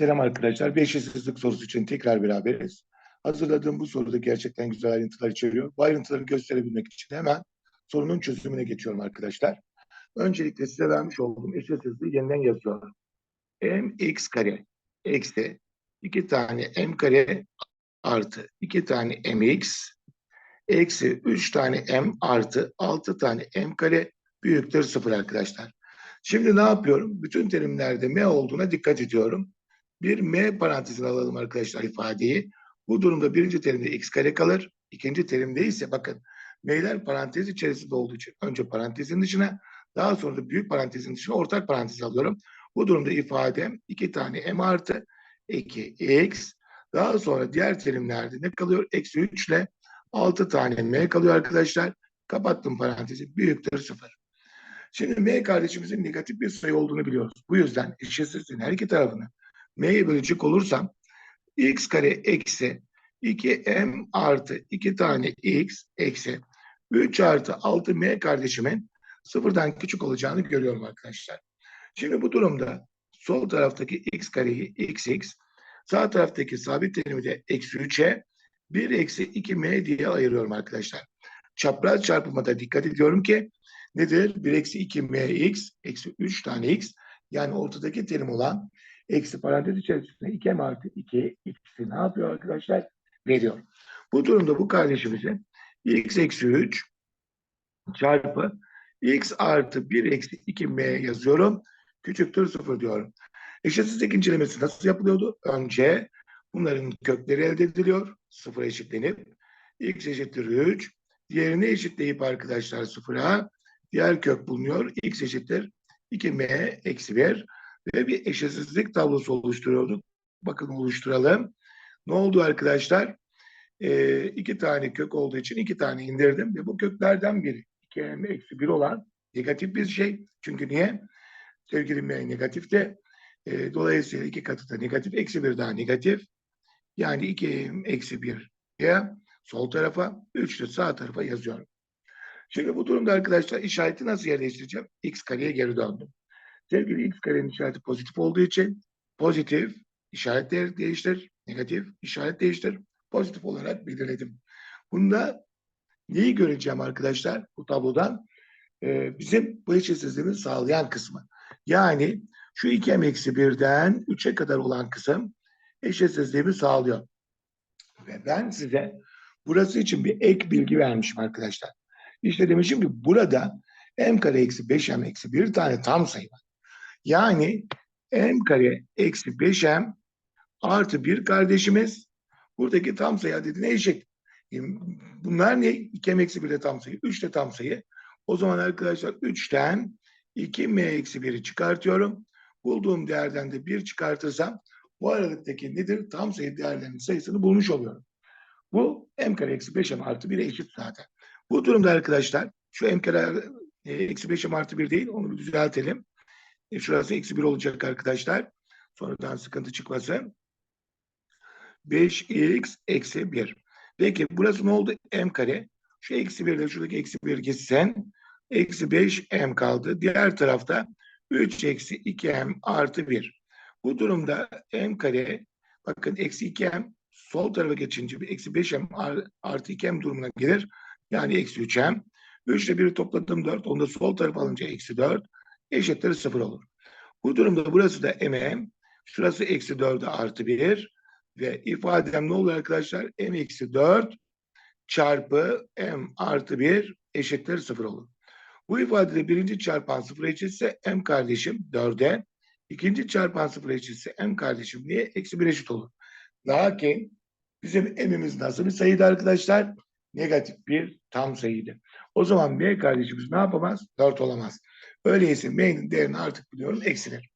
Selam arkadaşlar. Bir eşitsizlik sorusu için tekrar beraberiz. Hazırladığım bu soruda gerçekten güzel ayrıntılar içeriyor. Bu ayrıntıları gösterebilmek için hemen sorunun çözümüne geçiyorum arkadaşlar. Öncelikle size vermiş olduğum eşitsizliği yeniden yazıyorum. mx kare eksi 2 tane m kare artı 2 tane mx eksi 3 tane m artı 6 tane m kare büyüktür 0 arkadaşlar. Şimdi ne yapıyorum? Bütün terimlerde m olduğuna dikkat ediyorum. Bir m parantezine alalım arkadaşlar ifadeyi. Bu durumda birinci terimde x kare kalır. İkinci terimde ise bakın m'ler parantez içerisinde olduğu için önce parantezin dışına daha sonra da büyük parantezin dışına ortak parantez alıyorum. Bu durumda ifadem iki tane m artı 2 x daha sonra diğer terimlerde ne kalıyor? Eksi 3 ile 6 tane m kalıyor arkadaşlar. Kapattım parantezi. Büyüktür 0. Şimdi m kardeşimizin negatif bir sayı olduğunu biliyoruz. Bu yüzden eşitsizliğin her iki tarafını m'ye bölecek olursam x kare eksi 2m artı 2 tane x eksi 3 artı 6m kardeşimin sıfırdan küçük olacağını görüyorum arkadaşlar. Şimdi bu durumda sol taraftaki x kareyi xx, sağ taraftaki sabit terimi de eksi 3'e 1 eksi 2m diye ayırıyorum arkadaşlar. Çapraz çarpımada dikkat ediyorum ki nedir? 1 eksi 2mx eksi 3 tane x yani ortadaki terim olan eksi parantez içerisinde 2m artı 2 x'i ne yapıyor arkadaşlar? Veriyor. Bu durumda bu kardeşimizin x eksi 3 çarpı x artı 1 eksi 2m yazıyorum. Küçüktür 0 diyorum. Eşitsizlik incelemesi nasıl yapılıyordu? Önce bunların kökleri elde ediliyor. Sıfıra eşitlenip x eşittir 3. Diğerini eşitleyip arkadaşlar sıfıra diğer kök bulunuyor. x eşittir 2m eksi 1 ve bir eşitsizlik tablosu oluşturuyorduk. Bakın oluşturalım. Ne oldu arkadaşlar? Ee, iki tane kök olduğu için iki tane indirdim ve bu köklerden biri 2m eksi 1 olan negatif bir şey. Çünkü niye? Sevgili m negatif de e, dolayısıyla iki katı da negatif. Eksi 1 daha negatif. Yani 2m eksi 1 ya sol tarafa 3 de sağ tarafa yazıyorum. Şimdi bu durumda arkadaşlar işareti nasıl yerleştireceğim? x kareye geri döndüm. Sevgili x karenin işareti pozitif olduğu için pozitif işaret değiştir, negatif işaret değiştir, pozitif olarak belirledim. Bunda neyi göreceğim arkadaşlar bu tablodan? Ee, bizim bu eşitsizliğimi sağlayan kısmı. Yani şu 2m eksi 1'den 3'e kadar olan kısım eşitsizliğimi sağlıyor. Ve ben size burası için bir ek bilgi vermişim arkadaşlar. İşte demişim ki burada m kare eksi 5m eksi bir tane tam sayı var. Yani m kare eksi 5m artı bir kardeşimiz buradaki tam sayı adedine eşit. Bunlar ne? 2m eksi 1 de tam sayı, 3 de tam sayı. O zaman arkadaşlar 3'ten 2m eksi 1'i çıkartıyorum. Bulduğum değerden de 1 çıkartırsam bu aralıktaki nedir? Tam sayı değerlerinin sayısını bulmuş oluyorum. Bu m kare eksi 5m artı 1'e eşit zaten. Bu durumda arkadaşlar şu m kare e, eksi 5m artı 1 değil onu bir düzeltelim. E, şurası eksi 1 olacak arkadaşlar. Sonradan sıkıntı çıkmasın. 5x eksi 1. Peki burası ne oldu? m kare. Şu eksi 1 ile şuradaki eksi 1 gitsen eksi 5m kaldı. Diğer tarafta 3 eksi 2m artı 1. Bu durumda m kare bakın eksi 2m sol tarafa geçince bir eksi 5m artı 2m durumuna gelir. Yani eksi 3m. 3 ile 1'i topladım 4. Onu da sol tarafa alınca eksi 4 eşittir 0 olur. Bu durumda burası da mm. Şurası eksi 4'e artı 1. Ve ifadem ne olur arkadaşlar? m eksi 4 çarpı m artı 1 eşittir 0 olur. Bu ifadede birinci çarpan 0 eşitse m kardeşim 4'e. ikinci çarpan 0 eşitse m kardeşim niye? Eksi 1 eşit olur. Lakin bizim m'imiz nasıl bir sayıydı arkadaşlar? Negatif bir tam sayıydı. O zaman m kardeşimiz ne yapamaz? 4 olamaz. Öyleyse m'nin değerini artık biliyorum eksilir.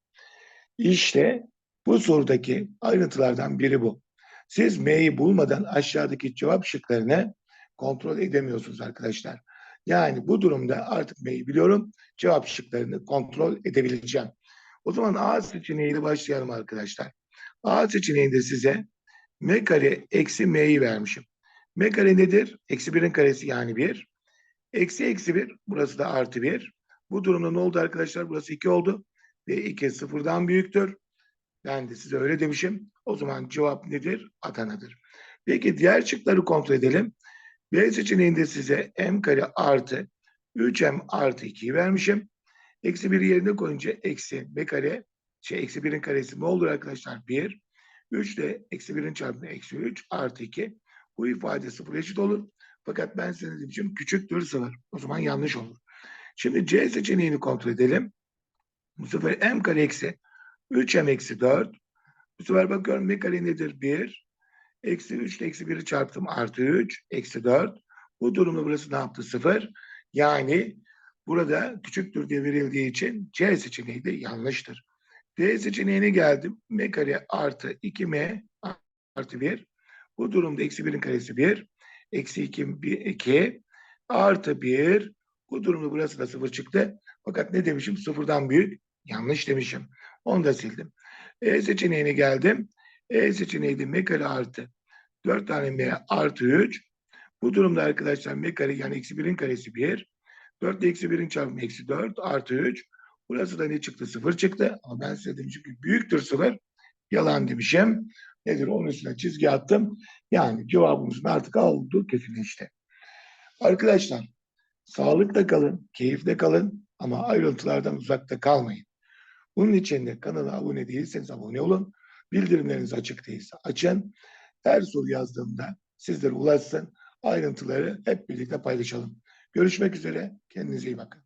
İşte bu sorudaki ayrıntılardan biri bu. Siz m'yi bulmadan aşağıdaki cevap şıklarını kontrol edemiyorsunuz arkadaşlar. Yani bu durumda artık m'yi biliyorum. Cevap şıklarını kontrol edebileceğim. O zaman A seçeneğiyle başlayalım arkadaşlar. A seçeneğinde size m kare eksi m'yi vermişim. m kare nedir? Eksi 1'in karesi yani 1. Eksi eksi 1 burası da artı 1. Bu durumda ne oldu arkadaşlar? Burası 2 oldu. Ve 2 sıfırdan büyüktür. Ben de size öyle demişim. O zaman cevap nedir? Adana'dır. Peki diğer şıkları kontrol edelim. B seçeneğinde size m kare artı 3m artı 2'yi vermişim. Eksi 1'i yerine koyunca eksi b kare, şey eksi 1'in karesi ne olur arkadaşlar? 1. 3 de eksi 1'in çarpımı eksi 3 artı 2. Bu ifade sıfır eşit olur. Fakat ben size demişim küçüktür sıfır. O zaman yanlış olur. Şimdi C seçeneğini kontrol edelim. Bu sefer m kare eksi 3m eksi 4. Bu sefer bakıyorum m kare nedir? 1. Eksi 3 ile eksi 1'i çarptım artı 3 eksi 4. Bu durumda burası ne yaptı? 0. Yani burada küçüktür diye verildiği için C seçeneği de yanlıştır. D seçeneğine geldim. M kare artı 2M artı 1. Bu durumda eksi 1'in karesi 1. Eksi 2, 1, 2 artı 1. Bu durumda burası da 0 çıktı. Fakat ne demişim? Sıfırdan büyük. Yanlış demişim. Onu da sildim. E seçeneğine geldim. E seçeneği de m kare artı 4 tane m artı 3. Bu durumda arkadaşlar m kare yani eksi 1'in karesi 1. 4 ile eksi 1'in çarpımı eksi 4 artı 3. Burası da ne çıktı? 0 çıktı. Ama ben size demişim ki büyüktür 0. Yalan demişim. Nedir? Onun üstüne çizgi attım. Yani cevabımızın artık olduğu kesinleşti. Arkadaşlar sağlıkla kalın, keyifle kalın ama ayrıntılardan uzakta kalmayın. Bunun için de kanala abone değilseniz abone olun. Bildirimleriniz açık değilse açın. Her soru yazdığımda sizlere ulaşsın. Ayrıntıları hep birlikte paylaşalım. Görüşmek üzere. Kendinize iyi bakın.